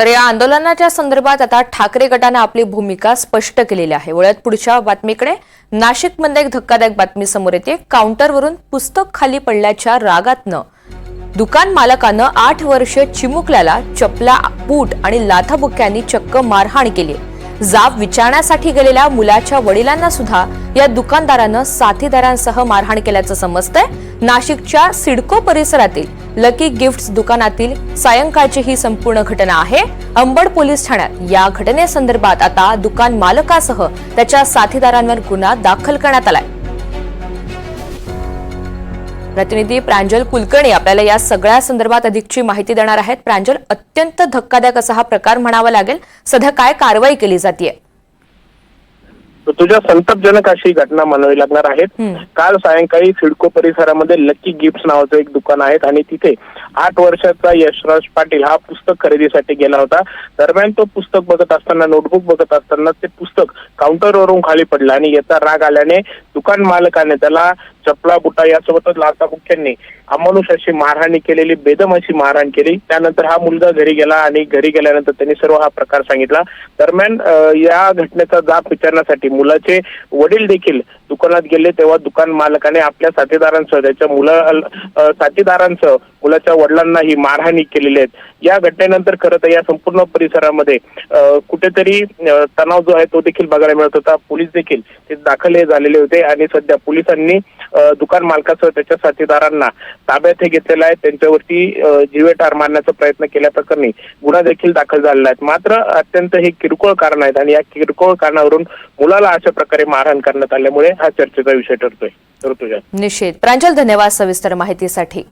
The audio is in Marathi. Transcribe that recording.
तर या आंदोलनाच्या संदर्भात आता ठाकरे गटानं आपली भूमिका स्पष्ट केलेली आहे. वळत पुढच्या बातमीकडे नाशिकमध्ये एक धक्कादायक बातमी समोर येते. काउंटरवरून पुस्तक खाली पडल्याच्या रागातनं दुकान मालकानं आठ वर्ष चिमुकल्याला चपला बूट आणि लाथाबुक्यांनी चक्क मारहाण केली. जाब विचारण्यासाठी गेलेल्या मुलाच्या वडिलांना सुद्धा या दुकानदारानं साथीदारांसह मारहाण केल्याचं समजतंय. नाशिकच्या सिडको परिसरातील लकी गिफ्ट्स दुकानातील सायंकाळची ही संपूर्ण घटना आहे. अंबड पोलीस ठाण्यात या घटनेसंदर्भात आता दुकान मालकासह त्याच्या साथीदारांवर गुन्हा दाखल करण्यात आलाय. प्रतिनिधी प्रांजल कुलकर्णी आपल्याला या सगळ्या संदर्भात अधिकची माहिती देणार आहेत. प्रांजल अत्यंत धक्कादायक असा हा प्रकार म्हणावा लागेल. सध्या काय कारवाई केली जाते तुझ्या संतापजनक अशी घटना म्हणावी लागणार आहेत. काल सायंकाळी सिडको परिसरामध्ये लकी गिफ्ट नावाचं एक दुकान आहे आणि तिथे आठ वर्षाचा यशराज पाटील हा पुस्तक खरेदीसाठी गेला होता. दरम्यान तो पुस्तक बघत असताना नोटबुक बघत असताना ते पुस्तक काउंटरवरून खाली पडलं आणि याचा राग आल्याने दुकान मालकाने त्याला चपला बुटा. यासोबतच लाथाबुक्यांनी अमानुष अशी मारहाणी केलेली बेदम अशी मारहाण केली. त्यानंतर हा मुलगा घरी गेला आणि घरी गेल्यानंतर त्यांनी सर्व हा प्रकार सांगितला. दरम्यान या घटनेचा जाब विचारण्यासाठी मुलाचे वडील देखील दुकानात गेले तेव्हा दुकान मालकाने आपल्या साथीदारांसह त्याच्या मुला साथीदारांसह मुलाच्या वडिलांनाही मारहाणी केलेली आहेत या घटनेनंतर खरं तर या संपूर्ण परिसरामध्ये कुठेतरी तणाव जो आहे तो देखील बघायला मिळत होता. पोलीस देखील ते दाखल हे झालेले होते आणि सध्या पोलिसांनी दुकान मालकासह त्याच्या साथीदारांना ताब्यात हे घेतलेलं आहे. त्यांच्यावरती जीवे ठार मारण्याचा प्रयत्न केल्याप्रकरणी गुन्हा देखील दाखल झालेला आहे. मात्र अत्यंत हे किरकोळ कारण आहेत आणि या किरकोळ कारणावरून मुलाला अशा प्रकारे मारहाण करण्यात आल्यामुळे हा चर्चेचा विषय ठरतोय. निश्चित. प्रांजल धन्यवाद सविस्तर माहितीसाठी.